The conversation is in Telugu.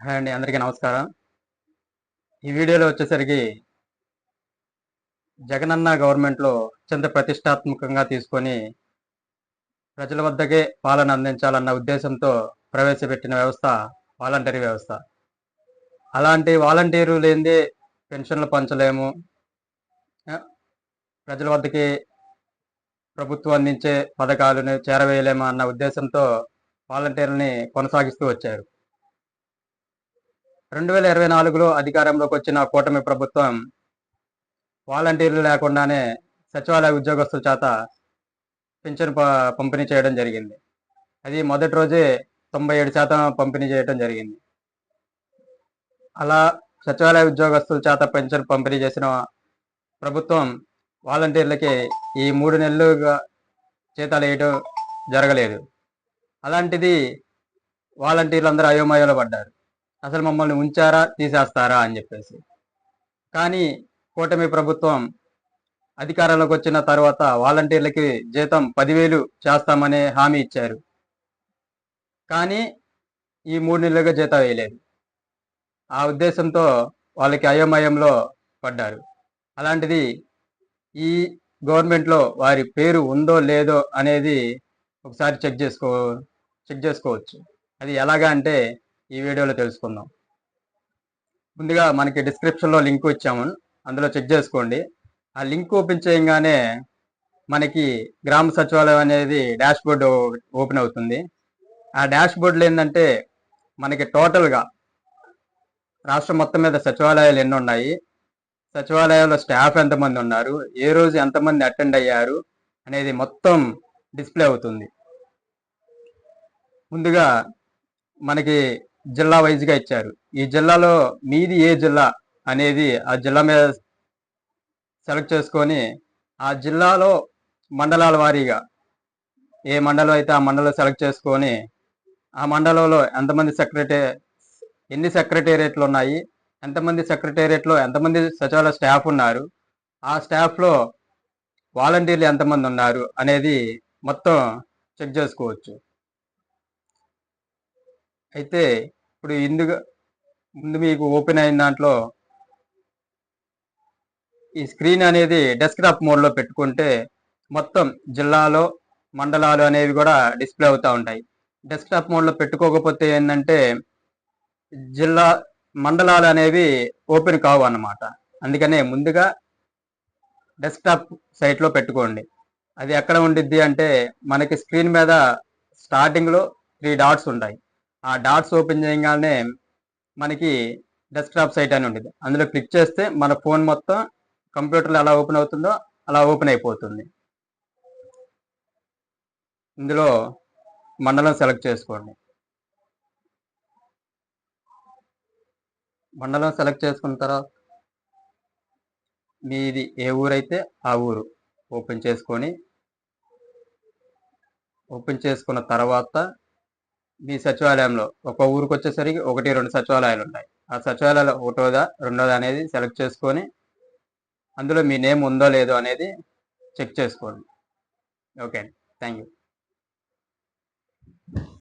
హాయ్ అండి అందరికీ నమస్కారం. ఈ వీడియోలో వచ్చేసరికి జగనన్న గవర్నమెంట్లో అత్యంత ప్రతిష్టాత్మకంగా తీసుకొని ప్రజల వద్దకే పాలన అందించాలన్న ఉద్దేశంతో ప్రవేశపెట్టిన వ్యవస్థ వాలంటరీ వ్యవస్థ. అలాంటి వాలంటీరు లేనిదే పెన్షన్లు పంచలేము. ప్రజల వద్దకి ప్రభుత్వం అందించే పథకాలను చేరవేయలేము అన్న ఉద్దేశంతో వాలంటీర్ని కొనసాగిస్తూ వచ్చారు. రెండు వేల ఇరవై నాలుగులో అధికారంలోకి వచ్చిన కూటమి ప్రభుత్వం వాలంటీర్లు లేకుండానే సచివాలయ ఉద్యోగస్తుల చేత పెన్షన్ ప- పంపిణీ చేయడం జరిగింది. అది మొదటి రోజే తొంభై ఏడు శాతం పంపిణీ చేయడం జరిగింది. అలా సచివాలయ ఉద్యోగస్తుల చేత పెన్షన్ పంపిణీ చేసిన ప్రభుత్వం వాలంటీర్లకి ఈ మూడు నెలలుగా జీతాలు వేయడం జరగలేదు. అలాంటిది వాలంటీర్లు అందరూ అయోమయంలో పడ్డారు. అసలు మమ్మల్ని ఉంచారా తీసేస్తారా అని చెప్పేసి. కానీ కూటమి ప్రభుత్వం అధికారంలోకి వచ్చిన తర్వాత వాలంటీర్లకి జీతం పదివేలు చేస్తామనే హామీ ఇచ్చారు. కానీ ఈ మూడు నెలలుగా జీతం వేయలేదు. ఆ ఉద్దేశంతో వాళ్ళకి అయోమయంలో పడ్డారు. అలాంటిది ఈ గవర్నమెంట్లో వారి పేరు ఉందో లేదో అనేది ఒకసారి చెక్ చేసుకో చెక్ చేసుకోవచ్చు. అది ఎలాగా అంటే ఈ వీడియోలో తెలుసుకుందాం. ముందుగా మనకి డిస్క్రిప్షన్లో లింక్ ఇచ్చాము. అందులో చెక్ చేసుకోండి. ఆ లింక్ ఓపెన్ చేయగానే మనకి గ్రామ సచివాలయం అనేది డాష్ బోర్డ్ ఓపెన్ అవుతుంది. ఆ డాష్ బోర్డులో ఏంటంటే మనకి టోటల్గా రాష్ట్రం మొత్తం మీద సచివాలయాలు ఎన్ని ఉన్నాయి? సచివాలయాల్లో స్టాఫ్ ఎంతమంది ఉన్నారు? ఏ రోజు ఎంతమంది అటెండ్ అయ్యారు? అనేది మొత్తం డిస్ప్లే అవుతుంది. ముందుగా మనకి జిల్లా వైజ్గా ఇచ్చారు. ఈ జిల్లాలో మీది ఏ జిల్లా అనేది ఆ జిల్లా మీద సెలెక్ట్ చేసుకొని ఆ జిల్లాలో మండలాల వారీగా ఏ మండలం అయితే ఆ మండలం సెలెక్ట్ చేసుకొని ఆ మండలంలో ఎంతమంది సెక్రటరీ ఎన్ని సెక్రటేరియట్లు ఉన్నాయి ఎంతమంది సెక్రటేరియట్లో ఎంతమంది సచివాలయ స్టాఫ్ ఉన్నారు ఆ స్టాఫ్లో వాలంటీర్లు ఎంతమంది ఉన్నారు అనేది మొత్తం చెక్ చేసుకోవచ్చు. అయితే ఇప్పుడు ఇందుగా ముందు మీకు ఓపెన్ అయిన దాంట్లో ఈ స్క్రీన్ అనేది డెస్క్టాప్ మోడ్లో పెట్టుకుంటే మొత్తం జిల్లాలో మండలాలు అనేవి కూడా డిస్ప్లే అవుతూ ఉంటాయి. డెస్క్టాప్ మోడ్లో పెట్టుకోకపోతే ఏంటంటే జిల్లా మండలాలు అనేవి ఓపెన్ కావు అన్నమాట. అందుకనే ముందుగా డెస్క్టాప్ సైట్లో పెట్టుకోండి. అది ఎక్కడ ఉండిద్ది అంటే మనకి స్క్రీన్ మీద స్టార్టింగ్లో త్రీ డాట్స్ ఉంటాయి. ఆ డాట్స్ ఓపెన్ చేయగానే మనకి డెస్క్టాప్ సైట్ అని ఉంటుంది. అందులో క్లిక్ చేస్తే మన ఫోన్ మొత్తం కంప్యూటర్లో ఎలా ఓపెన్ అవుతుందో అలా ఓపెన్ అయిపోతుంది. ఇందులో మండలం సెలెక్ట్ చేసుకోండి. మండలం సెలెక్ట్ చేసుకున్న తర్వాత మీది ఏ ఊరైతే ఆ ఊరు ఓపెన్ చేసుకొని ఓపెన్ చేసుకున్న తర్వాత మీ సచివాలయంలో ఒక ఊరికి వచ్చేసరికి ఒకటి రెండు సచివాలయాలు ఉంటాయి ఆ సచివాలయాలు ఒకటోదా రెండోదా అనేది సెలెక్ట్ చేసుకొని అందులో మీ నేమ్ ఉందో లేదో అనేది చెక్ చేసుకోండి. Okay thank you